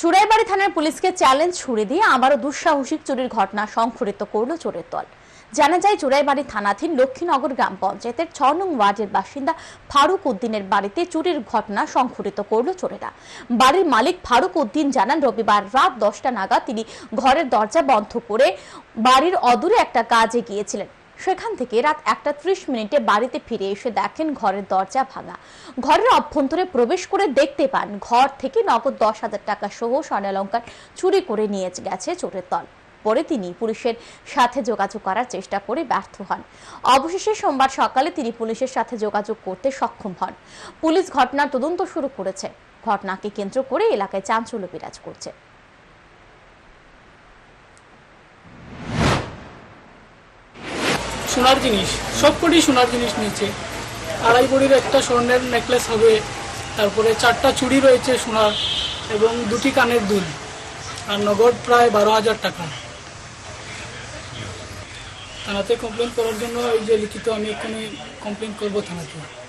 চুড়াইবাড়ি থানার পুলিশকে চ্যালেঞ্জ ছুড়ে দিয়ে আবারও দুঃসাহসিক চুরির ঘটনা সংঘটিত করল চোরের দল। জানা যায় চুড়াইবাড়ি থানাধীন লক্ষ্মীনগর গ্রাম পঞ্চায়েতের ছ নং ওয়ার্ডের বাসিন্দা ফারুক উদ্দিনের বাড়িতে চুরির ঘটনা সংঘটিত করল চোরেরা। বাড়ির মালিক ফারুক উদ্দিন জানান, রবিবার রাত দশটা নাগাদ তিনি ঘরের দরজা বন্ধ করে বাড়ির অদূরে একটা কাজে গিয়েছিলেন। সেখান থেকে রাত একটা ত্রিশ মিনিটে বাড়িতে ফিরে এসে দেখেন ঘরের দরজা ভাঙা। ঘরের অভ্যন্তরে প্রবেশ করে দেখতে পান, ঘর থেকে নগদ দশ হাজার টাকা সহ স্বর্ণালঙ্কার চুরি করে নিয়ে গেছে চোরের দল। পরে তিনি পুলিশের সাথে যোগাযোগ করার চেষ্টা করে ব্যর্থ হন। অবশেষে সোমবার সকালে তিনি পুলিশের সাথে যোগাযোগ করতে সক্ষম হন। পুলিশ ঘটনার তদন্ত শুরু করেছে। ঘটনাকে কেন্দ্র করে এলাকায় চাঞ্চল্য বিরাজ করছে। সোনার জিনিস সবকটি সোনার জিনিস নিয়েছে। আড়াই ভরির একটা স্বর্ণের নেকলেস হবে, তারপরে চারটা চুড়ি রয়েছে সোনার এবং দুটি কানের দুল, আর নগদ প্রায় বারো হাজার টাকা। থানাতে কমপ্লেন করার জন্য এই যে লিখিত আমি এখানে কমপ্লেন করব থানাতে।